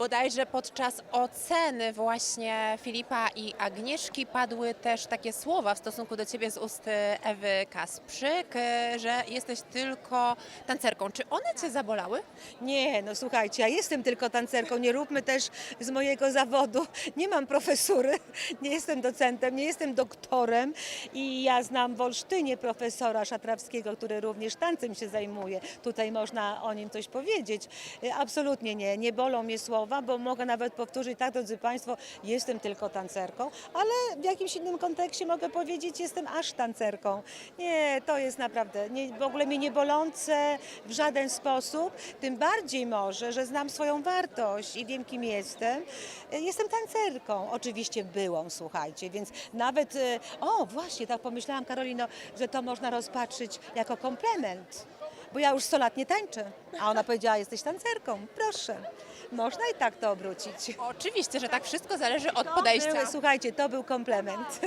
Bodajże podczas oceny właśnie Filipa i Agnieszki padły też takie słowa w stosunku do ciebie z ust Ewy Kasprzyk, e, że jesteś tylko tancerką. Czy one cię zabolały? Nie, no słuchajcie, ja jestem tylko tancerką, nie róbmy też z mojego zawodu. Nie mam profesury, nie jestem docentem, nie jestem doktorem i ja znam w Olsztynie profesora Szatrawskiego, który również tancem się zajmuje. Tutaj można o nim coś powiedzieć. E, Absolutnie nie, nie bolą mnie słowa, bo mogę nawet powtórzyć, tak drodzy Państwo, jestem tylko tancerką, ale w jakimś innym kontekście mogę powiedzieć, jestem aż tancerką. Nie, to jest naprawdę nie, w ogóle mnie nie bolące w żaden sposób, tym bardziej może, że znam swoją wartość i wiem, kim jestem. Jestem tancerką, oczywiście byłą, słuchajcie, więc nawet, e, o właśnie, tak pomyślałam Karolino, że to można rozpatrzyć jako komplement. Bo ja już 100 lat nie tańczę. A ona powiedziała, jesteś tancerką. Proszę. Można i tak to obrócić. Oczywiście, że tak wszystko zależy od podejścia. Słuchajcie, to był komplement.